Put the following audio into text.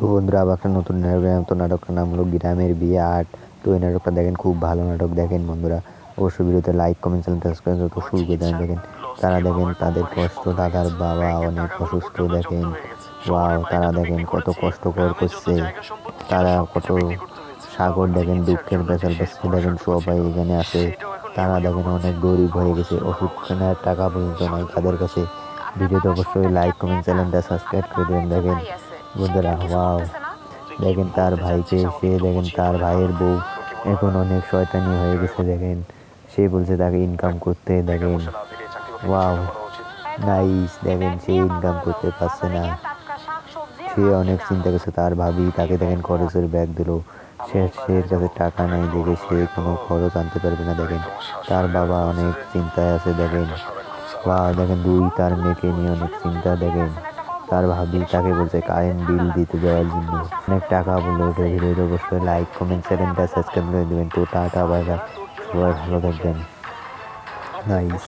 তো বন্ধুরা, আবার একটা নতুন নাটক। তো নাটকটার নাম হলো গ্রামের বিয়ে আট। তো এই নাটকটা দেখেন, খুব ভালো নাটক দেখেন বন্ধুরা। অবশ্যই ভিডিওতে লাইক কমেন্ট চ্যানেলটা সাবস্ক্রাইব তো শুরু করে দেন দেখেন। তারা দেখেন তাদের কষ্ট, দাদার বাবা অনেক অসুস্থ দেখেন। ওয়াও তারা দেখেন কত কষ্টকর করছে। তারা কত সাগর দেখেন, দুঃখের বেচাল বেসকে দেখেন, সবাই এখানে আছে। তারা দেখেন অনেক গরিব হয়ে গেছে ওষুধ কেনার টাকা পর্যন্ত নাই তাদের কাছে। ভিডিওতে অবশ্যই লাইক কমেন্ট চ্যানেলটা সাবস্ক্রাইব করে দেবেন দেখেন। বন্ধুরা ওয়াও দেখেন তার ভাইকে, সে দেখেন তার ভাইয়ের বউ। এখন অনেক শয়তানি হয়ে গেছে, দেখেন। সে বলছে তাকে ইনকাম করতে, দেখেন। ওয়াও নাইস দেখেন, সে ইনকাম করতে পারছে না। সে অনেক চিন্তা করছে, তার ভাবি তাকে দেখেন খরচের ব্যাগ দিল। সে সে কাছে টাকা নাই দেখে সে কোনো খরচ আনতে পারবে না, দেখেন। তার বাবা অনেক চিন্তায় আছে, দেখেন। বা দেখেন দুই তার মেয়েকে নিয়ে অনেক চিন্তা, দেখেন। তার ভাবি তাকে বলছে, কারেন্ট বিল দিতে দেওয়ার জন্য অনেক টাকা বলে ওঠে ভিডিওতে অবশ্যই লাইক কমেন্ট সেকেন্ডটা সাবস্ক্রাইব করে দেবেন। তো বাই বাই সবাই ভালো থাকবেন। নাইস